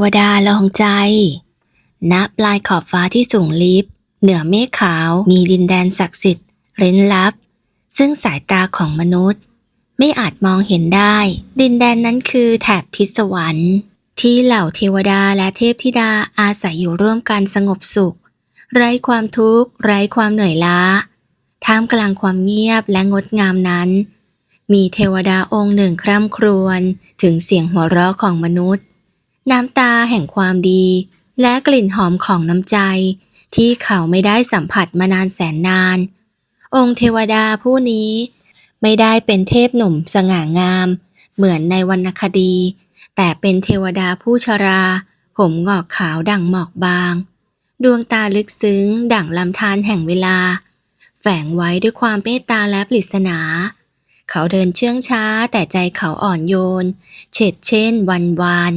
วดาลองใจ ณ ปลายขอบฟ้าที่สูงลิบ เหนือเมฆขาวมีดินแดนศักดิ์สิทธิ์เร้นลับ ซึ่งสายตาของมนุษย์ ไม่อาจมองเห็นได้ ดินแดนนั้นคือแถบทิศสวรรค์ ที่เหล่าเทวดาและเทพธิดาอาศัยอยู่ร่วมกันสงบสุข ไร้ความทุกข์ ไร้ความเหนื่อยล้า ท่ามกลางความเงียบและงดงามนั้น มีเทวดาองค์หนึ่งคร่ำครวญถึงเสียงหัวเราะของมนุษย์ น้ำตาแห่งความดี และกลิ่นหอมของน้ำใจ ที่เขาไม่ได้สัมผัสมานานแสนนาน องค์เทวดาผู้นี้ ไม่ได้เป็นเทพหนุ่มสง่างาม เหมือนในวรรณคดี แต่เป็นเทวดาผู้ชรา ผมงอกขาวดั่งหมอกบาง ดวงตาลึกซึ้ง ดั่งลำธารแห่งเวลา แฝงไว้ด้วยความเมตตาและปริศนาเขาเดินเชื่องช้าแต่ใจเขาอ่อนโยน เฉดเช่นวันวาน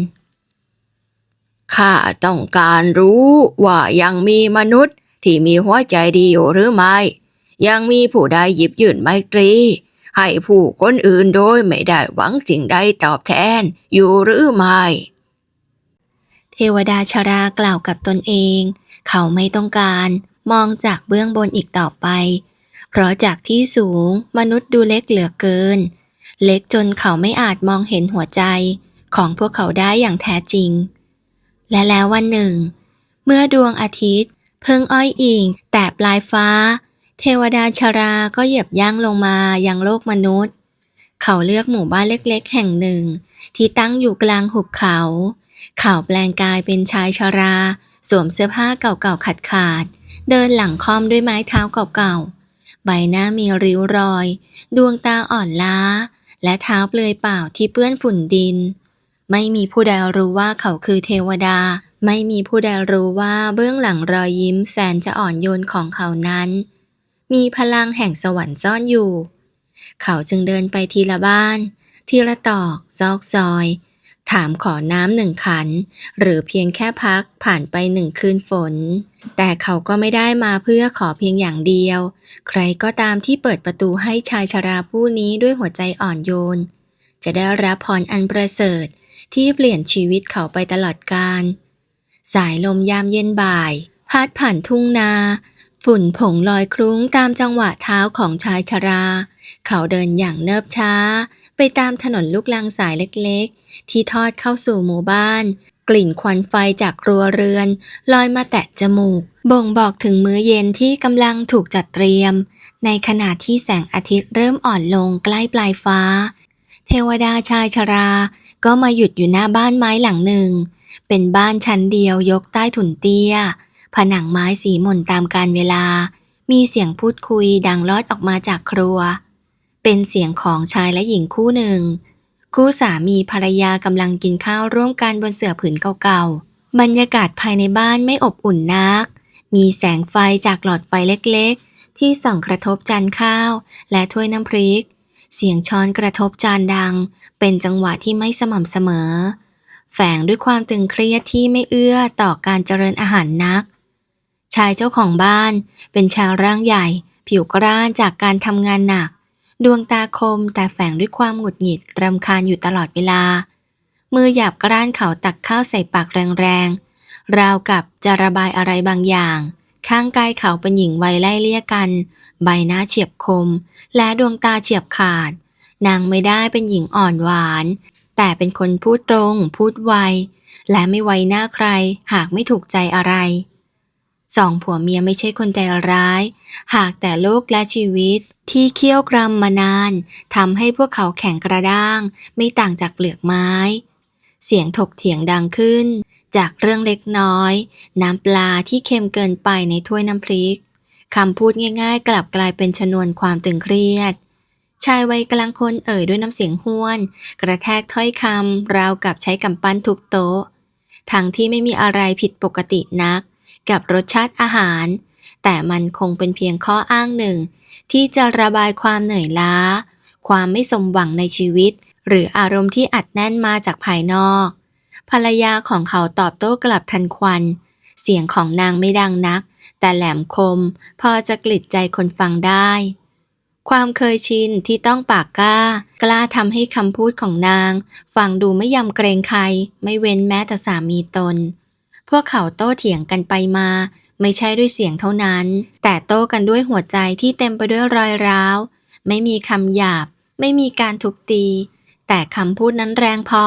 ข้าต้องการรู้ว่ายังมีมนุษย์ที่มีหัวใจดีอยู่หรือไม่ ยังมีผู้ใดหยิบยื่นไมตรี ให้ผู้คนอื่นโดยไม่ได้หวังสิ่งใดตอบแทนอยู่หรือไม่ เทวดาชรากล่าวกับตนเอง เขาไม่ต้องการมองจากเบื้องบนอีกต่อไป เพราะจากที่สูงมนุษย์ดูเล็กเหลือเกิน เล็กจนเขาไม่อาจมองเห็นหัวใจของพวกเขาได้อย่างแท้จริง และแล้ววันหนึ่ง เมื่อดวงอาทิตย์ เพิ่งอ้อยอิง แต่ปลายฟ้า เทวดาชราก็เหยียบย่างลงมายังโลกมนุษย์ เขาเลือกหมู่บ้านเล็กๆ แห่งหนึ่ง ที่ตั้งอยู่กลางหุบเขา เขาแปลงกายเป็นชายชรา สวมเสื้อผ้าเก่าๆขาดๆเดินหลังค่อมด้วยไม้เท้าเก่าๆ ใบหน้ามีริ้วรอย ดวงตาอ่อนล้า และเท้าเปลือยเปล่าที่เปื้อนฝุ่นดิน ไม่มีผู้ใดรู้ว่าเขาคือเทวดา ไม่มีผู้ใดรู้ว่าเบื้องหลังรอยยิ้มแสนจะอ่อนโยนของเขานั้น มีพลังแห่งสวรรค์ซ่อนอยู่ เขาจึงเดินไปทีละบ้าน ทีละตอกซอกซอย ถามขอน้ำหนึ่งขัน หรือเพียงแค่พักผ่านไปหนึ่งคืนฝน แต่เขาก็ไม่ได้มาเพื่อขอเพียงอย่างเดียว ใครก็ตามที่เปิดประตูให้ชายชราผู้นี้ด้วยหัวใจอ่อนโยนจะได้รับพรอันประเสริฐ ที่เปลี่ยนชีวิตเขาไปตลอดกาลสายลมยามเย็นบ่าย พัดผ่านทุ่งนา ฝุ่นผงลอยคลุ้งตามจังหวะเท้าของชายชรา เขาเดินอย่างเนิบช้า ไปตามถนนลูกลังสายเล็กๆ ที่ทอดเข้าสู่หมู่บ้าน กลิ่นควันไฟจากครัวเรือน ลอยมาแตะจมูก บ่งบอกถึงมื้อเย็นที่กำลังถูกจัดเตรียม ในขณะที่แสงอาทิตย์เริ่มอ่อนลงใกล้ปลายฟ้า เทวดาชายชรา ก็มาหยุดอยู่หน้าบ้านไม้หลังหนึ่ง เป็นบ้านชั้นเดียวยกใต้ถุนเตี้ย ผนังไม้สีหม่นตามกาลเวลา มีเสียงพูดคุยดังลอดออกมาจากครัว เป็นเสียงของชายและหญิงคู่หนึ่ง คู่สามีภรรยากำลังกินข้าวร่วมกันบนเสื่อผืนเก่าๆ บรรยากาศภายในบ้านไม่อบอุ่นนัก มีแสงไฟจากหลอดไฟเล็กๆ ที่ส่องกระทบจานข้าว และถ้วยน้ำพริก เสียงช้อนกระทบจานดัง เป็นจังหวะที่ไม่สม่ำเสมอ แฝงด้วยความตึงเครียดที่ไม่เอื้อต่อการเจริญอาหารนัก ชายเจ้าของบ้านเป็นชาวร่างใหญ่ ผิวกร้านจากการทำงานหนัก ดวงตาคมแต่แฝงด้วยความหงุดหงิดรำคาญอยู่ตลอดเวลา มือหยาบกร้านเขาตักข้าวใส่ปากแรงๆ ราวกับจะระบายอะไรบางอย่าง ข้างกายเขาเป็นหญิงวัยไล่เลี่ยกัน ใบหน้าเฉียบคม และดวงตาเฉียบขาด นางไม่ได้เป็นหญิงอ่อนหวาน แต่เป็นคนพูดตรง พูดไว และไม่ไวหน้าใคร หากไม่ถูกใจอะไร สองผัวเมียไม่ใช่คนใจร้าย หากแต่โลกและชีวิตที่เคี่ยวกรำมานานทำให้พวกเขาแข็งกระด้าง ไม่ต่างจากเปลือกไม้ เสียงถกเถียงดังขึ้น จากเรื่องเล็กน้อย น้ำปลาที่เค็มเกินไปในถ้วยน้ำพริกคำพูดง่ายๆ กลับกลายเป็นชนวนความตึงเครียด ชายวัยกลางคนเอ่ยด้วยน้ำเสียงห้วน กระแทกถ้อยคำราวกับใช้กำปั้นทุบโต๊ะทั้งที่ไม่มีอะไรผิดปกตินัก กับรสชาติอาหาร แต่มันคงเป็นเพียงข้ออ้างหนึ่ง ที่จะระบายความเหนื่อยล้า ความไม่สมหวังในชีวิต หรืออารมณ์ที่อัดแน่นมาจากภายนอก ภรรยาของเขาตอบโต้กลับทันควัน เสียงของนางไม่ดังนัก แต่แหลมคม พอจะกลิดใจคนฟังได้ ความเคยชินที่ต้องปากกล้า กล้าทำให้คำพูดของนาง ฟังดูไม่ยำเกรงใคร ไม่เว้นแม้แต่สามีตน พวกเขาโต้เถียงกันไปมา ไม่ใช่ด้วยเสียงเท่านั้น แต่โต้กันด้วยหัวใจที่เต็มไปด้วยรอยร้าว ไม่มีคำหยาบ ไม่มีการทุบตี แต่คำพูดนั้นแรงพอ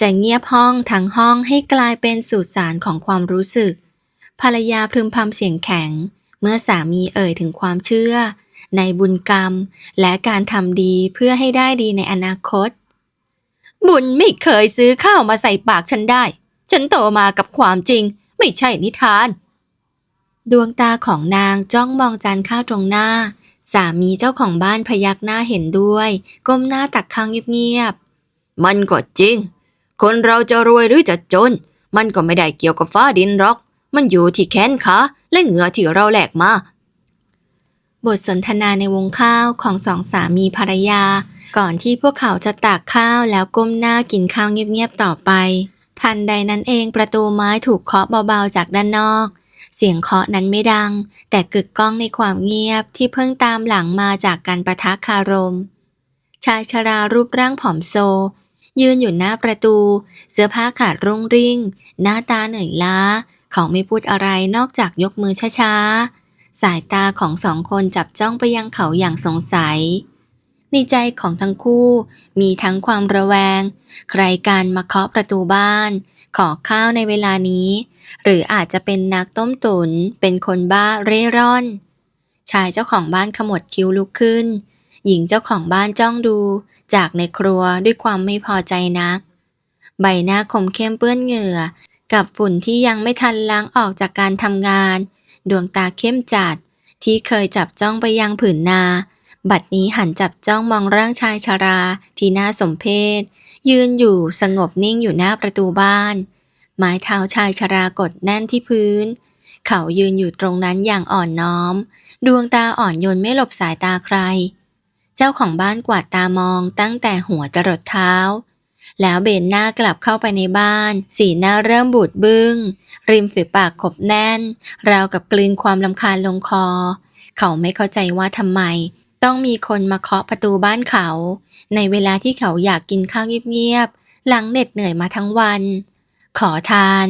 จะเงียบห้องทั้งห้องให้กลายเป็นสุสานของความรู้สึก ภรรยาพึมพำเสียงแข็ง เมื่อสามีเอ่ยถึงความเชื่อ ในบุญกรรม และการทำดีเพื่อให้ได้ดีในอนาคต บุญไม่เคยซื้อข้าวมาใส่ปากฉันได้ ฉันโตมากับความจริง ไม่ใช่นิทาน ดวงตาของนางจ้องมองจานข้าวตรงหน้า สามีเจ้าของบ้านพยักหน้าเห็นด้วย ก้มหน้าตักข้าวเงียบมันก็จริง คนเราจะรวยหรือจะจน มันก็ไม่ได้เกี่ยวกับฟ้าดินหรอก มันอยู่ที่แขนขาและเหงื่อที่เราแหลกมาๆบทสนทนาในวงข้าวของสองสามีภรรยา ก่อนที่พวกเขาจะตักข้าวแล้วก้มหน้ากินข้าวเงียบๆต่อไป ทันใดนั้นเองประตูไม้ถูกเคาะเบาๆจากด้านนอก เสียงเคาะนั้นไม่ดัง แต่กึกก้องในความเงียบที่เพิ่งตามหลังมาจากการประทะคารม ชายชรารูปร่างผอมโซ ยืนอยู่หน้าประตู เสื้อผ้าขาดรุ่งริ่ง หน้าตาเหนื่อยล้า เขาไม่พูดอะไรนอกจากยกมือช้าๆ สายตาของสองคนจับจ้องไปยังเขาอย่างสงสัย ในใจของทั้งคู่มีทั้งความระแวง ใครการมาเคาะประตูบ้าน ขอข้าวในเวลานี้ หรืออาจจะเป็นนักต้มตุนเป็นคนบ้าเร่ร่อน ชายเจ้าของบ้านขมวดคิ้วลุกขึ้น หญิงเจ้าของบ้านจ้องดูจากในครัวด้วยความไม่พอใจนัก ใบหน้าคมเข้มเปื้อนเหงื่อ กับฝุ่นที่ยังไม่ทันล้างออกจากการทำงาน ดวงตาเข้มจัด ที่เคยจับจ้องไปยังผืนนา บัดนี้หันจับจ้องมองร่างชายชาราที่น่าสมเพชยืนอยู่สงบนิ่งอยู่หน้าประตูบ้าน ไม้เท้าชายชรากดแน่นที่พื้น เขายืนอยู่ตรงนั้นอย่างอ่อนน้อม ดวงตาอ่อนโยนไม่หลบสายตาใคร เจ้าของบ้านกวาดตามองตั้งแต่หัวจรดเท้า แล้วเบนหน้ากลับเข้าไปในบ้าน สีหน้าเริ่มบูดบึง้ง ริมฝีปากขบแน่น ราวกับกลืนความลำคาญลงคอ เขาไม่เข้าใจว่าทำไม ต้องมีคนมาเคาะประตูบ้านเขา ในเวลาที่เขาอยากกินข้าวเงียบๆหลังเหน็ดเหนื่อยมาทั้งวัน ขอทาน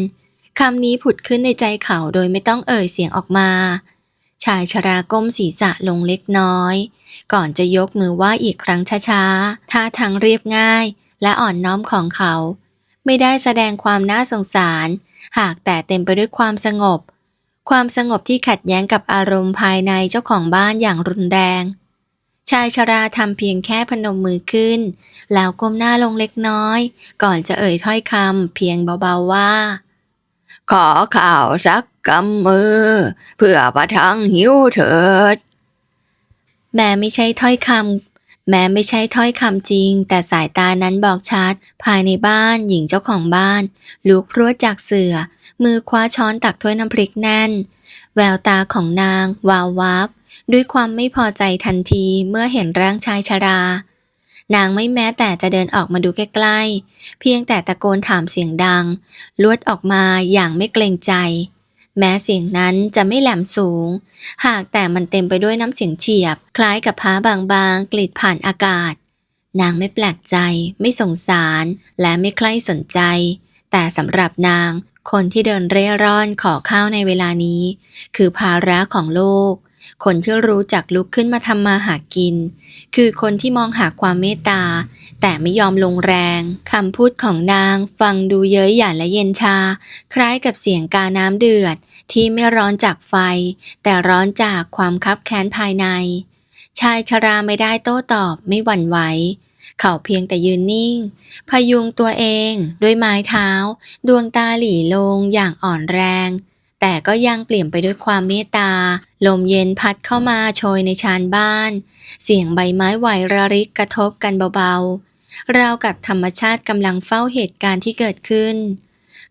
คำนี้ผุดขึ้นในใจเขาโดยไม่ต้องเอ่ยเสียงออกมา ชายชราก้มศีรษะลงเล็กน้อย ก่อนจะยกมือไหว้อีกครั้งช้าๆ ท่าทางเรียบง่ายและอ่อนน้อมของเขา ไม่ได้แสดงความน่าสงสาร หากแต่เต็มไปด้วยความสงบ ความสงบที่ขัดแย้งกับอารมณ์ภายในเจ้าของบ้านอย่างรุนแรง ชายชราทำเพียงแค่พนมมือขึ้น แล้วก้มหน้าลงเล็กน้อย ก่อนจะเอ่ยถ้อยคำเพียงเบาๆว่า ขอข่าวสักกำมือ เพื่อประทังหิวเถิด แม้ไม่ใช่ถ้อยคำแม้ไม่ใช่ถ้อยคำจริง แต่สายตานั้นบอกชัด ภายในบ้านหญิงเจ้าของบ้าน ลุกพรวดจากเสือ มือคว้าช้อนตักถ้วยน้ำพริกแน่น แววตาของนางวาววับ ด้วยความไม่พอใจทันทีเมื่อเห็นร่างชายชรา นางไม่แม้แต่จะเดินออกมาดูใกล้ๆ เพียงแต่ตะโกนถามเสียงดัง ลวดออกมาอย่างไม่เกรงใจ แม้เสียงนั้นจะไม่แหลมสูง หากแต่มันเต็มไปด้วยน้ำเสียงเฉียบ คล้ายกับผ้าบางๆ กลิดผ่านอากาศ นางไม่แปลกใจ ไม่สงสาร และไม่ใคร่สนใจ แต่สำหรับนางคนที่เดินเร่ร่อนขอข้าวในเวลานี้ คือภาระของโลก คนที่รู้จักลุกขึ้นมาทำมาหากิน คือคนที่มองหาความเมตตา แต่ไม่ยอมลงแรงคำพูดของนางฟังดูเย้ยหยันและเย็นชา คล้ายกับเสียงกาน้ำเดือด ที่ไม่ร้อนจากไฟ แต่ร้อนจากความคับแค้นภายใน ชายชราไม่ได้โต้ตอบไม่หวั่นไหวเขาเพียงแต่ยืนนิ่ง พยุงตัวเองด้วยไม้เท้า ดวงตาหลีลงอย่างอ่อนแรง แต่ก็ยังเปลี่ยนไปด้วยความเมตตา ลมเย็นพัดเข้ามาโชยในชานบ้าน เสียงใบไม้ไหวระริกกระทบกันเบาๆ ราวกับธรรมชาติกำลังเฝ้าเหตุการณ์ที่เกิดขึ้น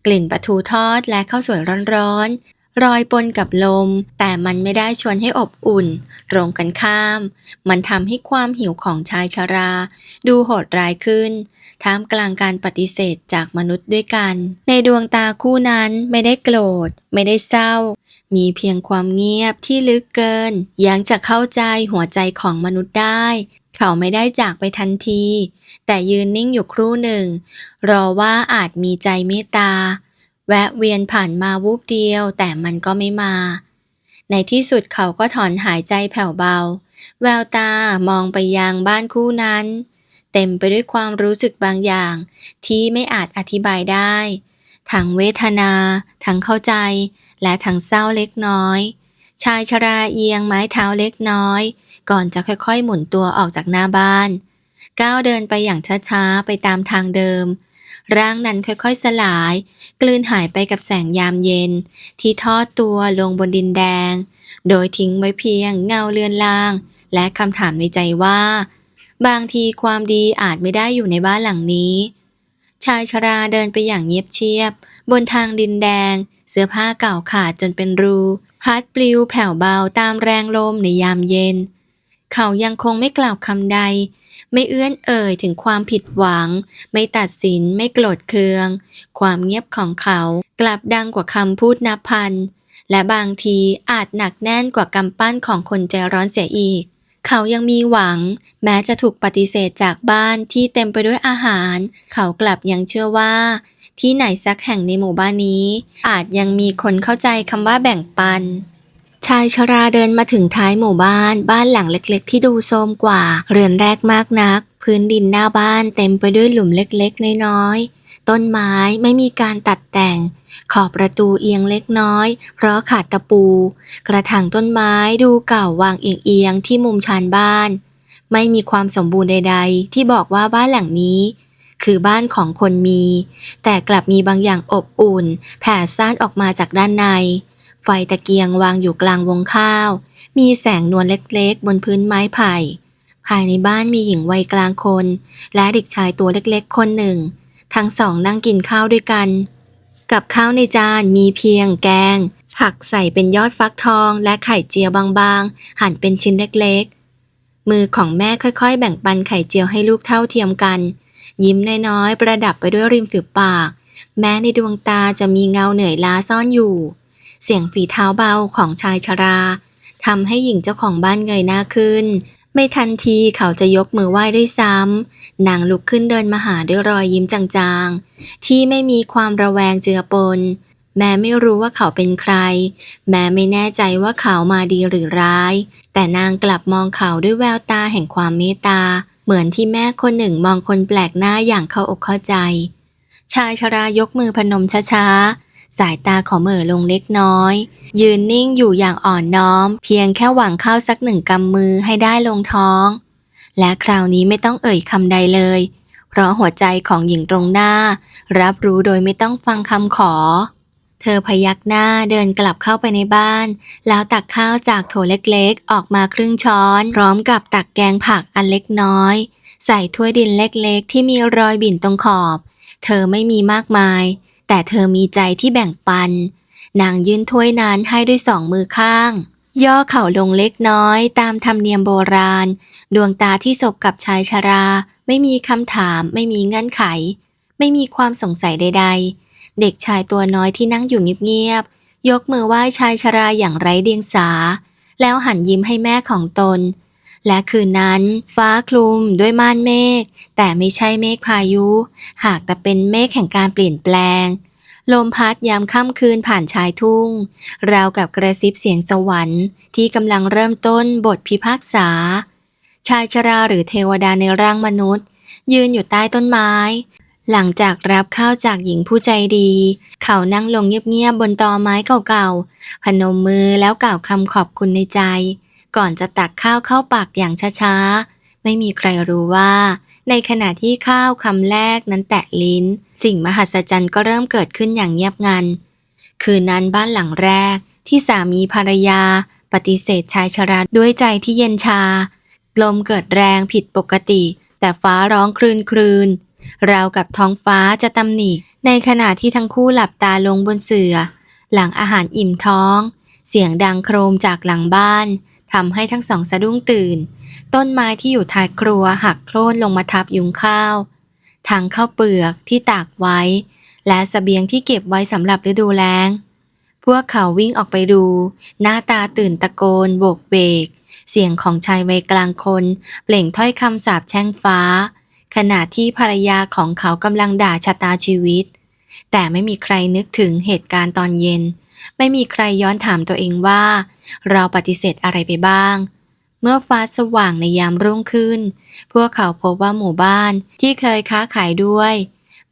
กลิ่นปลาทูทอดและข้าวสวยร้อนๆ รอยปนกับลม แต่มันไม่ได้ชวนให้อบอุ่น ตรงกันข้าม มันทำให้ความหิวของชายชรา ดูโหดร้ายขึ้น ท่ามกลางการปฏิเสธจากมนุษย์ด้วยกัน ในดวงตาคู่นั้นไม่ได้โกรธ ไม่ได้เศร้า มีเพียงความเงียบที่ลึกเกิน ยังจะเข้าใจหัวใจของมนุษย์ได้ เขาไม่ได้จากไปทันที แต่ยืนนิ่งอยู่ครู่หนึ่ง รอว่าอาจมีใจเมตตา แวะเวียนผ่านมาวูบเดียว แต่มันก็ไม่มา ในที่สุดเขาก็ถอนหายใจแผ่วเบา แววตามองไปยังบ้านคู่นั้น เต็มไปด้วยความรู้สึกบางอย่าง ที่ไม่อาจอธิบายได้ ทั้งเวทนา ทั้งเข้าใจ และทั้งเศร้าเล็กน้อย ชายชราเอียงไม้เท้าเล็กน้อย ก่อนจะค่อยๆ หมุนตัวออกจากหน้าบ้าน ก้าวเดินไปอย่างช้าๆ ไปตามทางเดิม ร่างนั้นค่อยๆ สลาย กลืนหายไปกับแสงยามเย็น ที่ทอดตัวลงบนดินแดง โดยทิ้งไว้เพียงเงาเลือนลาง และคำถามในใจว่า บางทีความดีอาจไม่ได้อยู่ในบ้านหลังนี้ ชายชราเดินไปอย่างเงียบเชียบ บนทางดินแดง เสื้อผ้าเก่าขาดจนเป็นรูพัดปลิวแผ่วเบาตามแรงลมในยามเย็น เขายังคงไม่กล่าวคำใด ไม่เอื้อนเอ่ยถึงความผิดหวัง ไม่ตัดสินไม่โกรธเคือง ความเงียบของเขากลับดังกว่าคำพูดนับพันและบางทีอาจหนักแน่นกว่ากำปั้นของคนใจร้อนเสียอีก เขายังมีหวัง แม้จะถูกปฏิเสธจากบ้านที่เต็มไปด้วยอาหาร เขากลับยังเชื่อว่า ที่ไหนสักแห่งในหมู่บ้านนี้ อาจยังมีคนเข้าใจคำว่าแบ่งปัน ชายชราเดินมาถึงท้ายหมู่บ้านบ้านหลังเล็กๆ ที่ดูโทรมกว่า เรือนแรกมากนัก พื้นดินหน้าบ้านเต็มไปด้วยหลุมเล็กๆ น้อยๆต้นไม้ไม่มีการตัดแต่ง ขอบประตูเอียงเล็กน้อย เพราะขาดตะปู กระถางต้นไม้ดูเก่าวางเอียงๆที่มุมชานบ้าน ไม่มีความสมบูรณ์ใด ๆ ที่บอกว่าบ้านหลังนี้ คือบ้านของคนมี แต่กลับมีบางอย่างอบอุ่น แผ่ซ่านออกมาจากด้านใน ไฟตะเกียงวางอยู่กลางวงข้าว มีแสงนวลเล็กๆ บนพื้นไม้ไผ่ภายในบ้านมีหญิงวัยกลางคน และเด็กชายตัวเล็กๆ คนหนึ่ง ทั้งสองนั่งกินข้าวด้วยกัน กับข้าวในจานมีเพียงแกง ผักใส่เป็นยอดฟักทอง และไข่เจียวบางๆ หั่นเป็นชิ้นเล็กๆ มือของแม่ค่อยๆ แบ่งปันไข่เจียวให้ลูกเท่าเทียมกัน ยิ้มน้อยๆ ประดับไปด้วยริมฝีปาก แม้ในดวงตาจะมีเงาเหนื่อยล้าซ่อนอยู่ เสียงฝีเท้าเบาของชายชราทำให้หญิงเจ้าของบ้านเงยหน้าขึ้น ไม่ทันทีเขาจะยกมือไหว้ด้วยซ้ำนางลุกขึ้นเดินมาหาด้วยรอยยิ้มจางๆ ที่ไม่มีความระแวงเจือปน แม้ไม่รู้ว่าเขาเป็นใคร แม้ไม่แน่ใจว่าเขามาดีหรือร้าย แต่นางกลับมองเขาด้วยแววตาแห่งความเมตตา เหมือนที่แม่คนหนึ่งมองคนแปลกหน้าอย่างเข้าอกเข้าใจ ชายชรายกมือพนมช้าๆ สายตาขอเหม่อลงเล็กน้อย ยืนนิ่งอยู่อย่างอ่อนน้อม เพียงแค่หวังเข้าสักหนึ่งกำมือให้ได้ลงท้อง และคราวนี้ไม่ต้องเอ่ยคำใดเลย เพราะหัวใจของหญิงตรงหน้า รับรู้โดยไม่ต้องฟังคำขอ เธอพยักหน้าเดินกลับเข้าไปในบ้าน แล้วตักข้าวจากโถเล็กๆ ออกมาครึ่งช้อน พร้อมกับตักแกงผักอันเล็กน้อย ใส่ถ้วยดินเล็กๆ ที่มีรอยบิ่นตรงขอบ เธอไม่มีมากมาย แต่เธอมีใจที่แบ่งปัน นางยื่นถ้วยนั้นให้ด้วยสองมือข้าง ย่อเข่าลงเล็กน้อยตามธรรมเนียมโบราณ ดวงตาที่สบกับชายชรา ไม่มีคำถาม ไม่มีเงื่อนไข ไม่มีความสงสัยใด ๆ เด็กชายตัวน้อยที่นั่งอยู่เงียบๆยกมือไหว้ชายชราอย่างไร้เดียงสา แล้วหันยิ้มให้แม่ของตน และคืนนั้น ฟ้าคลุมด้วยม่านเมฆ แต่ไม่ใช่เมฆพายุ หากแต่เป็นเมฆแห่งการเปลี่ยนแปลง ลมพัดยามค่ำคืนผ่านชายทุ่ง ราวกับกระซิบเสียงสวรรค์ที่กำลังเริ่มต้นบทพิพากษา ชายชราหรือเทวดาในร่างมนุษย์ ยืนอยู่ใต้ต้นไม้ หลังจากรับข้าวจากหญิงผู้ใจดี เขานั่งลงเงียบๆบนตอไม้เก่าๆพนมมือแล้วกล่าวคำขอบคุณในใจ ก่อนจะตักข้าวเข้าปากอย่างช้าๆ ไม่มีใครรู้ว่า ในขณะที่ข้าวคำแรกนั้นแตะลิ้น สิ่งมหัศจรรย์ก็เริ่มเกิดขึ้นอย่างเงียบงัน คืนนั้นบ้านหลังแรกที่สามีภรรยา ปฏิเสธชายชราด้วยใจที่เย็นชา ลมเกิดแรงผิดปกติ แต่ฟ้าร้องครืนครืนราวกับท้องฟ้าจะตำหนิในขณะที่ทั้งคู่หลับตาลงบนเสื่อหลังอาหารอิ่มท้อง เสียงดังโครมจากหลังบ้าน ทำให้ทั้งสองสะดุ้งตื่น ต้นไม้ที่อยู่ท้ายครัวหักโค่นลงมาทับยุงข้าวทั้งข้าวเปลือกที่ตากไว้ และสเสบียงที่เก็บไว้สำหรับฤดูแล้ง พวกเขาวิ่งออกไปดู หน้าตาตื่นตะโกนโบกเบก เสียงของชายวัยกลางคน เปล่งถ้อยคำสาปแช่งฟ้า ขณะที่ภรรยาของเขากำลังด่าชะตาชีวิต แต่ไม่มีใครนึกถึงเหตุการณ์ตอนเย็น ไม่มีใครย้อนถามตัวเองว่า เราปฏิเสธอะไรไปบ้าง เมื่อฟ้าสว่างในยามรุ่งขึ้น พวกเขาพบว่าหมู่บ้านที่เคยค้าขายด้วย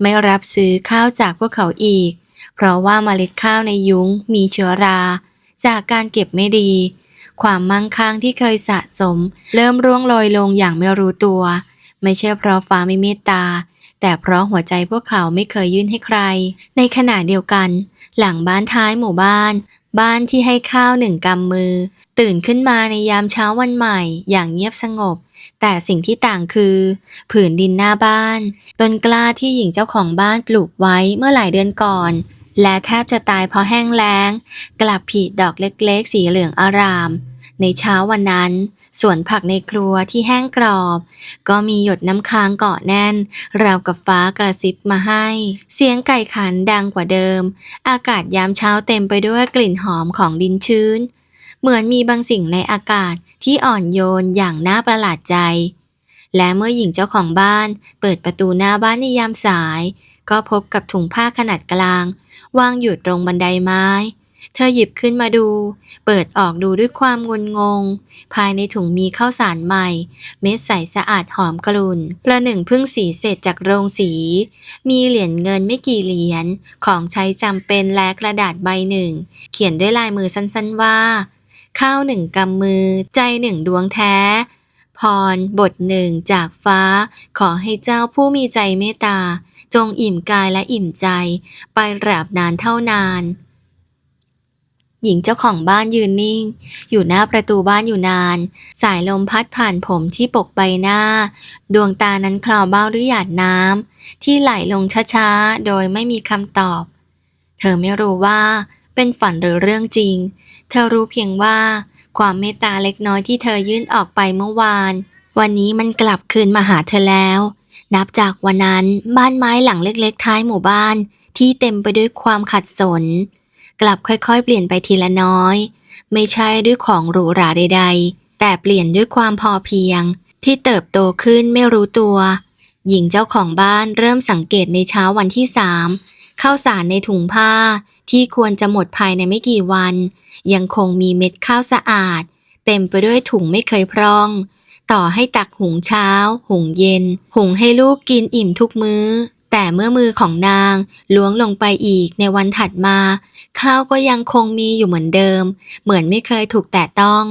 ไม่รับซื้อข้าวจากพวกเขาอีก เพราะว่าเมล็ดข้าวในยุ้งมีเชื้อรา จากการเก็บไม่ดี ความมั่งคั่งที่เคยสะสม เริ่มร่วงโรยลงอย่างไม่รู้ตัว ไม่ใช่เพราะฟ้าไม่เมตตา แต่เพราะหัวใจพวกเขาไม่เคยยื่นให้ใคร ในขณะเดียวกัน หลังบ้านท้ายหมู่บ้าน บ้านที่ให้ข้าวหนึ่งกำมือ ตื่นขึ้นมาในยามเช้าวันใหม่ อย่างเงียบสงบ แต่สิ่งที่ต่างคือ ผืนดินหน้าบ้าน ต้นกล้าที่หญิงเจ้าของบ้านปลูกไว้เมื่อหลายเดือนก่อน และแทบจะตายเพราะแห้งแล้ง กลับผลิดอกเล็กๆ สีเหลืองอาราม ในเช้าวันนั้น สวนผักในครัวที่แห้งกรอบ ก็มีหยดน้ำค้างเกาะแน่น ราวกับฟ้ากระซิบมาให้ เสียงไก่ขันดังกว่าเดิม อากาศยามเช้าเต็มไปด้วยกลิ่นหอมของดินชื้น เหมือนมีบางสิ่งในอากาศที่อ่อนโยนอย่างน่าประหลาดใจ และเมื่อหญิงเจ้าของบ้าน เปิดประตูหน้าบ้านในยามสาย ก็พบกับถุงผ้าขนาดกลาง วางอยู่ตรงบันไดไม้ เธอหยิบขึ้นมาดู เปิดออกดูด้วยความงุนงง ภายในถุงมีข้าวสารใหม่ เม็ดใสสะอาดหอมกลุ่น ประหนึ่งพิ่งสีเสร็จจากโรงสี มีเหรียญเงินไม่กี่เหรียญ ของใช้จำเป็นและกระดาษใบหนึ่ง เขียนด้วยลายมือสั้นๆว่า ข้าวหนึ่งกำมือ ใจหนึ่งดวงแท้ พร บทหนึ่งจากฟ้า ขอให้เจ้าผู้มีใจเมตตาจงอิ่มกายและอิ่มใจ ไปตราบนานเท่านาน หญิงเจ้าของบ้านยืนนิ่ง อยู่หน้าประตูบ้านอยู่นาน สายลมพัดผ่านผมที่ปกใบหน้า ดวงตานั้นคลอเบ้าด้วยหยาดน้ำที่ไหลลงช้าๆ โดยไม่มีคำตอบ เธอไม่รู้ว่าเป็นฝันหรือเรื่องจริง เธอรู้เพียงว่าความเมตตาเล็กน้อยที่เธอยื่นออกไปเมื่อวาน วันนี้มันกลับคืนมาหาเธอแล้ว นับจากวันนั้นบ้านไม้หลังเล็กๆท้ายหมู่บ้านที่เต็มไปด้วยความขัดสน กลับค่อยๆ เปลี่ยนไปทีละน้อย ไม่ใช่ด้วยของหรูหราใด ๆ แต่เปลี่ยนด้วยความพอเพียง ที่เติบโตขึ้นไม่รู้ตัว หญิงเจ้าของบ้านเริ่มสังเกตในเช้าวันที่สามข้าวสารในถุงผ้าที่ควรจะหมดภายในไม่กี่วัน ยังคงมีเม็ดข้าวสะอาด เต็มไปด้วยถุงไม่เคยพร่อง ต่อให้ตักหุงเช้า หุงเย็น หุงให้ลูกกินอิ่มทุกมื้อ แต่เมื่อมือของนางล้วงลงไปอีกในวันถัดมา ข้าวก็ยังคงมีอยู่เหมือนเดิม เหมือนไม่เคยถูกแตะต้อง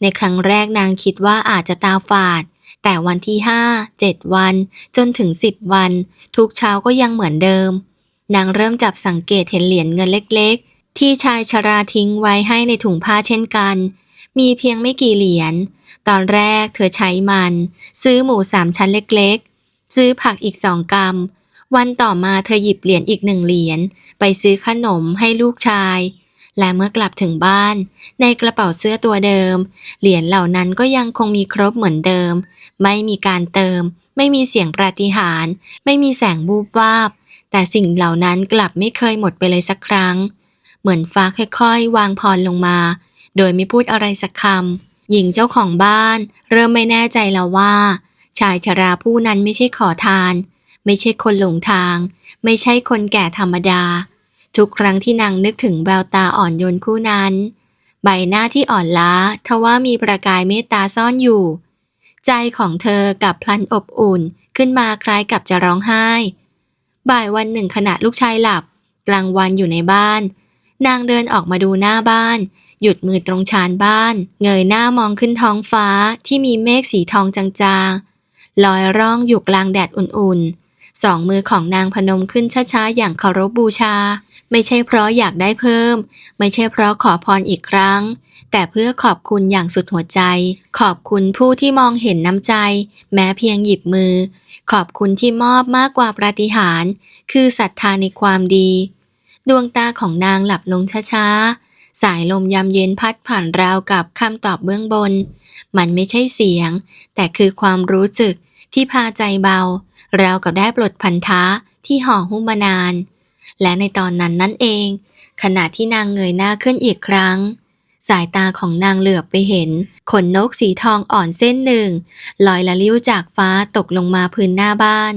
ในครั้งแรกนางคิดว่าอาจจะตาฝาด แต่วันที่ห้าเจ็ดวัน จนถึงสิบวัน ทุกเช้าก็ยังเหมือนเดิม นางเริ่มจับสังเกตเห็นเหรียญเงินเล็กๆ ที่ชายชราทิ้งไว้ให้ในถุงผ้าเช่นกัน มีเพียงไม่กี่เหรียญ ตอนแรกเธอใช้มัน ซื้อหมูสามชั้นเล็กๆ ซื้อผักอีกสองกรัม วันต่อมาเธอหยิบเหรียญอีกหนึ่งเหรียญไปซื้อขนมให้ลูกชาย และเมื่อกลับถึงบ้าน ในกระเป๋าเสื้อตัวเดิม เหรียญเหล่านั้นก็ยังคงมีครบเหมือนเดิม ไม่มีการเติม ไม่มีเสียงปาฏิหาริย์ไม่มีแสงบูบวาบ แต่สิ่งเหล่านั้นกลับไม่เคยหมดไปเลยสักครั้ง เหมือนฟ้าค่อยๆ วางพรลงมา โดยไม่พูดอะไรสักคำหญิงเจ้าของบ้าน เริ่มไม่แน่ใจแล้วว่า ชายชราผู้นั้นไม่ใช่ขอทาน ไม่ใช่คนหลงทาง ไม่ใช่คนแก่ธรรมดา ทุกครั้งที่นางนึกถึงแววตาอ่อนโยนคู่นั้น ใบหน้าที่อ่อนล้าทว่ามีประกายเมตตาซ่อนอยู่ ใจของเธอกับพลันอบอุ่นขึ้นมาคล้ายกับจะร้องไห้ บ่ายวันหนึ่งขณะลูกชายหลับ กลางวันอยู่ในบ้าน นางเดินออกมาดูหน้าบ้าน หยุดมือตรงชานบ้าน เงยหน้ามองขึ้นท้องฟ้าที่มีเมฆสีทองจางๆลอยร่องอยู่กลางแดดอุ่นๆ สองมือของนางพนมขึ้นช้าๆ อย่างเคารพบบูชา ไม่ใช่เพราะอยากได้เพิ่ม ไม่ใช่เพราะขอพรอีกครั้ง แต่เพื่อขอบคุณอย่างสุดหัวใจ ขอบคุณผู้ที่มองเห็นน้ำใจ แม้เพียงหยิบมือ ขอบคุณที่มอบมากกว่าปาฏิหาริย์คือศรัทธาในความดี ดวงตาของนางหลับลงช้าๆ สายลมยามเย็นพัดผ่านราวกับคำตอบเบื้องบน มันไม่ใช่เสียง แต่คือความรู้สึกที่พาใจเบา ราวกับได้ปลดพันธะที่ห่อหุ้มมานาน และในตอนนั้นนั่นเอง ขณะที่นางเงยหน้าขึ้นอีกครั้ง สายตาของนางเหลือบไปเห็น ขนนกสีทองอ่อนเส้นหนึ่งลอยละลิ้วจากฟ้าตกลงมาพื้นหน้าบ้าน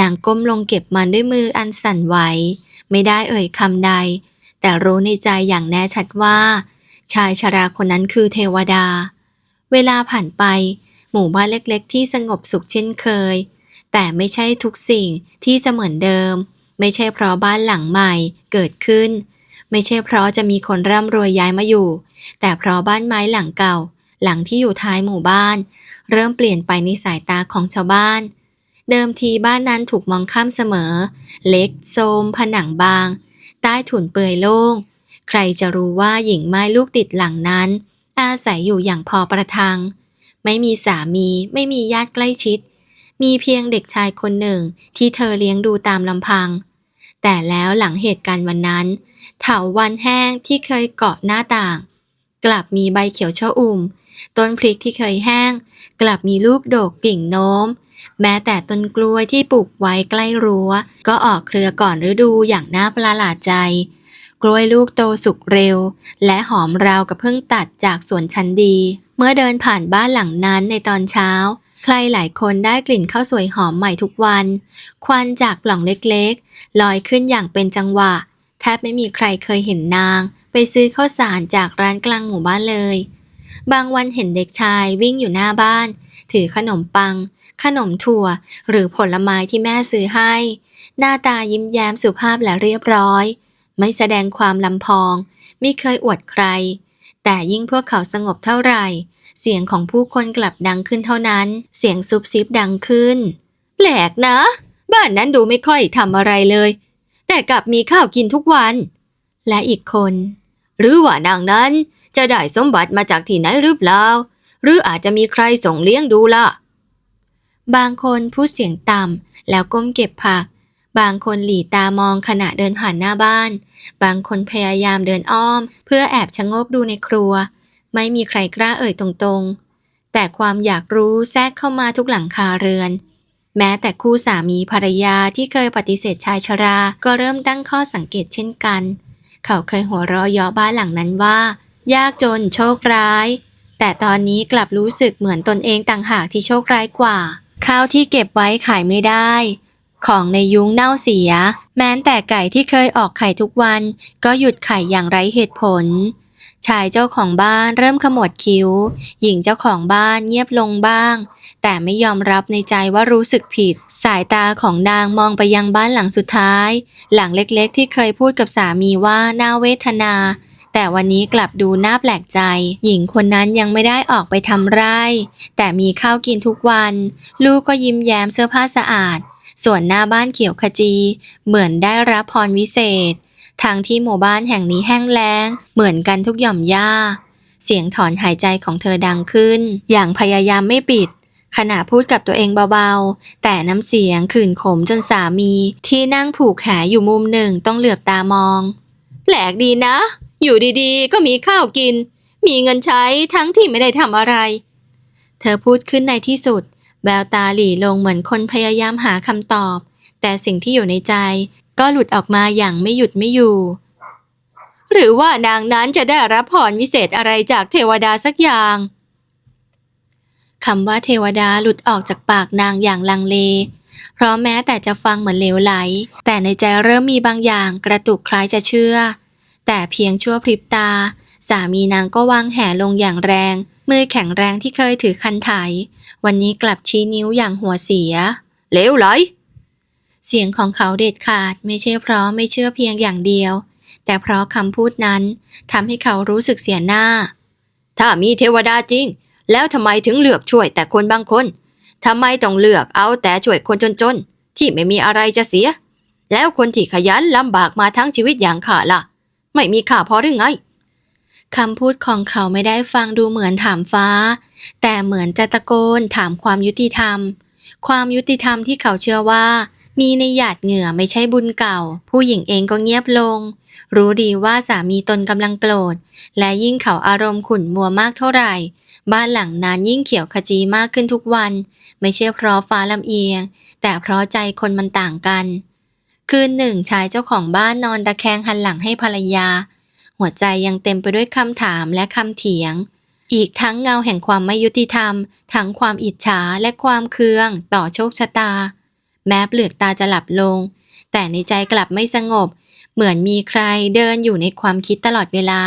นางก้มลงเก็บมันด้วยมืออันสั่นไหว ไม่ได้เอ่ยคำใด แต่รู้ในใจอย่างแน่ชัดว่า ชายชราคนนั้นคือเทวดา เวลาผ่านไปหมู่บ้านเล็กๆ ที่สงบสุขเช่นเคย แต่ไม่ใช่ทุกสิ่งที่จะเหมือนเดิม ไม่ใช่เพราะบ้านหลังใหม่เกิดขึ้น ไม่ใช่เพราะจะมีคนร่ำรวยย้ายมาอยู่ แต่เพราะบ้านไม้หลังเก่า หลังที่อยู่ท้ายหมู่บ้าน เริ่มเปลี่ยนไปในสายตาของชาวบ้าน เดิมทีบ้านนั้นถูกมองข้ามเสมอ เล็กโทมผนังบาง ใต้ถุนเปื่อยโล่ง ใครจะรู้ว่าหญิงไม้ลูกติดหลังนั้นอาศัยอยู่อย่างพอประทัง ไม่มีสามีไม่มีญาติใกล้ชิด มีเพียงเด็กชายคนหนึ่งที่เธอเลี้ยงดูตามลำพัง แต่แล้วหลังเหตุการณ์วันนั้น เถาวันแห้งที่เคยเกาะหน้าต่าง กลับมีใบเขียวชะอุ่ม ต้นพริกที่เคยแห้ง กลับมีลูกโดกกิ่งโน้ม แม้แต่ต้นกล้วยที่ปลูกไว้ใกล้รั้ว ก็ออกเครือก่อนฤดูอย่างน่าประหลาดใจ กล้วยลูกโตสุกเร็ว และหอมราวกับเพิ่งตัดจากสวนชั้นดี เมื่อเดินผ่านบ้านหลังนั้นในตอนเช้า ใครหลายคนได้กลิ่นข้าวสวยหอมใหม่ทุกวัน ควันจากปล่องเล็กๆ ลอยขึ้นอย่างเป็นจังหวะ แทบไม่มีใครเคยเห็นนาง ไปซื้อข้าวสารจากร้านกลางหมู่บ้านเลย บางวันเห็นเด็กชายวิ่งอยู่หน้าบ้าน ถือขนมปัง ขนมถั่ว หรือผลไม้ที่แม่ซื้อให้ หน้าตายิ้มแย้มสุภาพและเรียบร้อย ไม่แสดงความลำพอง ไม่เคยอวดใคร แต่ยิ่งพวกเขาสงบเท่าไหร่ เสียงของผู้คนกลับดังขึ้นเท่านั้น เสียงซุบซิบดังขึ้น แปลกนะ บ้านนั้นดูไม่ค่อยทำอะไรเลย แต่กลับมีข้าวกินทุกวัน และอีกคน หรือว่านางนั้นจะได้สมบัติมาจากที่ไหนหรือเปล่า หรืออาจจะมีใครส่งเลี้ยงดูล่ะ บางคนพูดเสียงต่ำแล้วก้มเก็บผัก บางคนหลีตามองขณะเดินผ่านหน้าบ้าน บางคนพยายามเดินอ้อม เพื่อแอบชะโงกดูในครัว ไม่มีใครกล้าเอ่ยตรงๆ แต่ความอยากรู้แทรกเข้ามาทุกหลังคาเรือน แม้แต่คู่สามีภรรยาที่เคยปฏิเสธชายชรา ก็เริ่มตั้งข้อสังเกตเช่นกัน เขาเคยหัวเราะเย่อบ้านหลังนั้นว่า ยากจนโชคร้าย แต่ตอนนี้กลับรู้สึกเหมือนตนเองต่างหากที่โชคร้ายกว่า ข้าวที่เก็บไว้ขายไม่ได้ ของในยุ้งเน่าเสีย แม้แต่ไก่ที่เคยออกไข่ทุกวัน ก็หยุดไข่อย่างไร้เหตุผล ชายเจ้าของบ้านเริ่มขมวดคิ้ว หญิงเจ้าของบ้านเงียบลงบ้าง แต่ไม่ยอมรับในใจว่ารู้สึกผิด สายตาของนางมองไปยังบ้านหลังสุดท้าย หลังเล็กๆ ที่เคยพูดกับสามีว่าน่าเวทนา แต่วันนี้กลับดูน่าแปลกใจ หญิงคนนั้นยังไม่ได้ออกไปทำไร่ แต่มีข้าวกินทุกวัน ลูกก็ยิ้มแย้มเสื้อผ้าสะอาด ส่วนหน้าบ้านเขียวขจี เหมือนได้รับพรวิเศษ ทางที่หมู่บ้านแห่งนี้แห้งแล้ง เหมือนกันทุกหย่อมหญ้า เสียงถอนหายใจของเธอดังขึ้น อย่างพยายามไม่ปิด ขณะพูดกับตัวเองเบาๆ แต่น้ำเสียงขื่นขมจนสามี ที่นั่งผูกแขนอยู่มุมหนึ่งต้องเหลือบตามอง แปลกดีนะ อยู่ดีๆ ก็มีข้าวกิน มีเงินใช้ทั้งที่ไม่ได้ทำอะไร เธอพูดขึ้นในที่สุด แววตาหลีลงเหมือนคนพยายามหาคำตอบ แต่สิ่งที่อยู่ในใจ ก็หลุดออกมาอย่างไม่หยุดไม่อยู่ หรือว่านางนั้นจะได้รับพรวิเศษอะไรจากเทวดาสักอย่างคำว่าเทวดาหลุดออกจากปากนางอย่างลังเล เพราะแม้แต่จะฟังเหมือนเลวไหล แต่ในใจเริ่มมีบางอย่างกระตุกคล้ายจะเชื่อ แต่เพียงชั่วพริบตา สามีนางก็วางแห่ลงอย่างแรง มือแข็งแรงที่เคยถือคันไถ วันนี้กลับชี้นิ้วอย่างหัวเสีย เลวไหล เสียงของเขาเด็ดขาดไม่ใช่เพราะไม่เชื่อเพียงอย่างเดียว แต่เพราะคำพูดนั้นทำให้เขารู้สึกเสียหน้า ถ้ามีเทวดาจริง แล้วทำไมถึงเลือกช่วยแต่คนบางคนทำไมต้องเลือกเอาแต่ช่วยคนจนๆ ที่ไม่มีอะไรจะเสีย แล้วคนที่ขยันลำบากมาทั้งชีวิตอย่างข้าล่ะ ไม่มีค่าพอหรือไงคำพูดของเขาไม่ได้ฟังดูเหมือนถามฟ้า แต่เหมือนจะตะโกนถามความยุติธรรม ความยุติธรรมที่เขาเชื่อว่า มีในหยาดเหงื่อไม่ใช่บุญเก่า ผู้หญิงเองก็เงียบลง รู้ดีว่าสามีตนกำลังโกรธ และยิ่งเขาอารมณ์ขุ่นมัวมากเท่าไหร่ บ้านหลังนั้นยิ่งเขียวขจีมากขึ้นทุกวัน ไม่ใช่เพราะฟ้าลำเอียง แต่เพราะใจคนมันต่างกัน คืนหนึ่งชายเจ้าของบ้านนอนตะแคงหันหลังให้ภรรยา หัวใจยังเต็มไปด้วยคำถามและคำเถียงอีกทั้งเงาแห่งความไม่ยุติธรรม ทั้งความอิจฉาและความเคือง ต่อโชคชะตา แม้เปลือกตาจะหลับลง แต่ในใจกลับไม่สงบ เหมือนมีใครเดินอยู่ในความคิดตลอดเวลา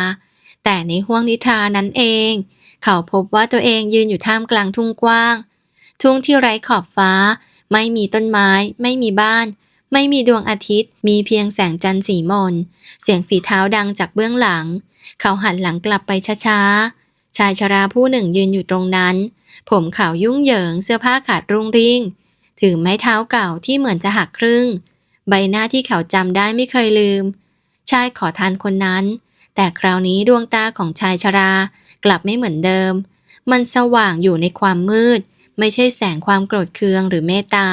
แต่ในห้วงนิทรานั้นเอง เขาพบว่าตัวเองยืนอยู่ท่ามกลางทุ่งกว้าง ทุ่งที่ไร้ขอบฟ้า ไม่มีต้นไม้ ไม่มีบ้าน ไม่มีดวงอาทิตย์ มีเพียงแสงจันทร์สีมน เสียงฝีเท้าดังจากเบื้องหลัง เขาหันหลังกลับไปช้าๆ ชายชราผู้หนึ่งยืนอยู่ตรงนั้น ผมขาวยุ่งเหยิง เสื้อผ้าขาดรุ่งริ่ง ถือไม้เท้าเก่าที่เหมือนจะหักครึ่ง ใบหน้าที่เขาจำได้ไม่เคยลืม ชายขอทานคนนั้น แต่คราวนี้ดวงตาของชายชรากลับไม่เหมือนเดิม มันสว่างอยู่ในความมืด ไม่ใช่แสงความโกรธเคืองหรือเมตตา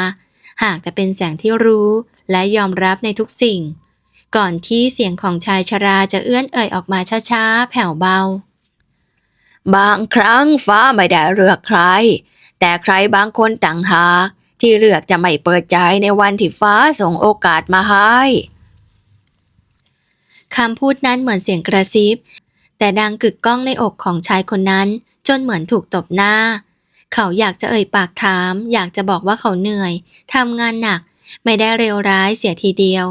หากแต่เป็นแสงที่รู้และยอมรับในทุกสิ่ง ก่อนที่เสียงของชายชราจะเอื้อนเอ่ยออกมาช้าๆ แผ่วเบา บางครั้งฟ้าไม่ได้เลือกใคร แต่ใครบางคนต่างหาก ที่เลือกจะไม่เปิดใจในวันที่ฟ้าส่งโอกาสมาให้คำพูดนั้นเหมือนเสียงกระซิบ แต่ดังกึกก้องในอกของชายคนนั้น จนเหมือนถูกตบหน้า เขาอยากจะเอ่ยปากถาม อยากจะบอกว่าเขาเหนื่อยทำงานหนัก ไม่ได้เร็วร้ายเสียทีเดียว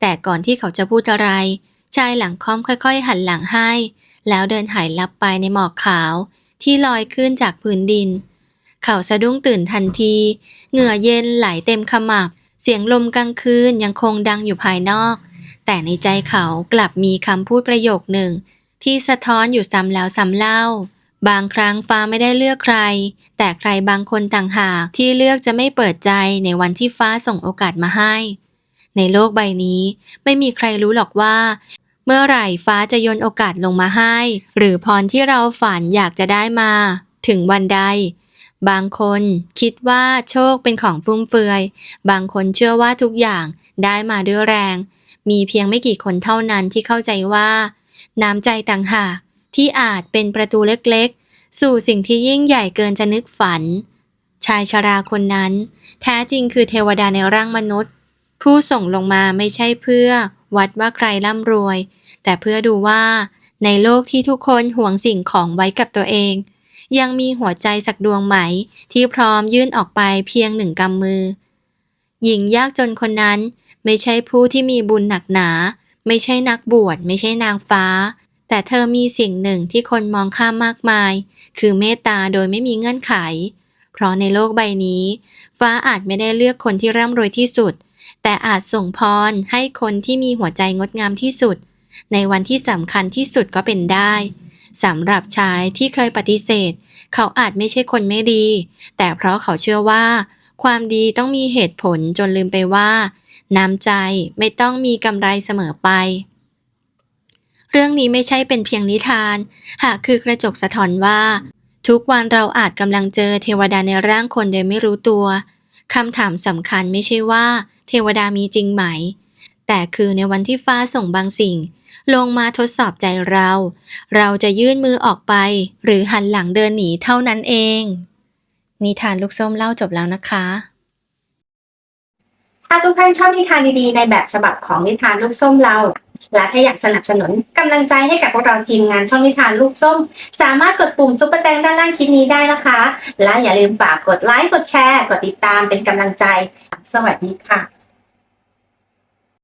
แต่ก่อนที่เขาจะพูดอะไร ชายหลังค่อมค่อย ๆ หันหลังให้ แล้วเดินหายลับไปในหมอกขาว ที่ลอยขึ้นจากพื้นดิน เขาสะดุ้งตื่นทันที เหงื่อเย็นไหลเต็มขมับ เสียงลมกลางคืนยังคงดังอยู่ภายนอก แต่ในใจเขากลับมีคำพูดประโยคหนึ่ง ที่สะท้อนอยู่ซ้ำแล้วซ้ำเล่า บางครั้งฟ้าไม่ได้เลือกใคร แต่ใครบางคนต่างหากที่เลือกจะไม่เปิดใจในวันที่ฟ้าส่งโอกาสมาให้ ในโลกใบนี้ ไม่มีใครรู้หรอกว่าเมื่อไหร่ฟ้าจะโยนโอกาสลงมาให้ หรือพรที่เราฝันอยากจะได้มา ถึงวันใด บางคนคิดว่าโชคเป็นของฟุ่มเฟือย บางคนเชื่อว่าทุกอย่างได้มาด้วยแรง มีเพียงไม่กี่คนเท่านั้นที่เข้าใจว่า น้ำใจต่างหากที่อาจเป็นประตูเล็กๆ สู่สิ่งที่ยิ่งใหญ่เกินจะนึกฝัน ชายชราคนนั้น แท้จริงคือเทวดาในร่างมนุษย์ ผู้ส่งลงมาไม่ใช่เพื่อ วัดว่าใครร่ำรวย แต่เพื่อดูว่าในโลกที่ทุกคนห่วงสิ่งของไว้กับตัวเอง ยังมีหัวใจสักดวงไหม ที่พร้อมยื่นออกไปเพียงหนึ่งกำมือ หญิงยากจนคนนั้นไม่ใช่ผู้ที่มีบุญหนักหนา ไม่ใช่นักบวชไม่ใช่นางฟ้า แต่เธอมีสิ่งหนึ่งที่คนมองข้ามมากมาย คือเมตตาโดยไม่มีเงื่อนไข เพราะในโลกใบนี้ ฟ้าอาจไม่ได้เลือกคนที่ร่ำรวยที่สุด แต่อาจส่งพรให้คนที่มีหัวใจงดงามที่สุด ในวันที่สำคัญที่สุดก็เป็นได้ สำหรับชายที่เคยปฏิเสธ เขาอาจไม่ใช่คนไม่ดี แต่เพราะเขาเชื่อว่า ความดีต้องมีเหตุผลจนลืมไปว่า น้ำใจไม่ต้องมีกำไรเสมอไป เรื่องนี้ไม่ใช่เป็นเพียงนิทาน หากคือกระจกสะท้อนว่า ทุกวันเราอาจกำลังเจอเทวดาในร่างคนโดยไม่รู้ตัวคำถามสำคัญไม่ใช่ว่า เทวดามีจริงไหม แต่คือในวันที่ฟ้าส่งบางสิ่ง ลงมาทดสอบใจเรา เราจะยื่นมือออกไป หรือหันหลังเดินหนีเท่านั้นเอง นิทานลูกส้มเล่าจบแล้วนะคะถ้าทุกท่านชอบนิทานดีๆในแบบฉบับของนิทานลูกส้มเรา และถ้าอยากสนับสนุนกำลังใจให้กับพวกเราทีมงานช่องนิทานลูกส้ม สามารถกดปุ่มซุปเปอร์แตงด้านล่างคลิปนี้ได้นะคะ และอย่าลืมฝากกดไลค์กดแชร์ กดติดตามเป็นกำลังใจ สวัสดีค่ะ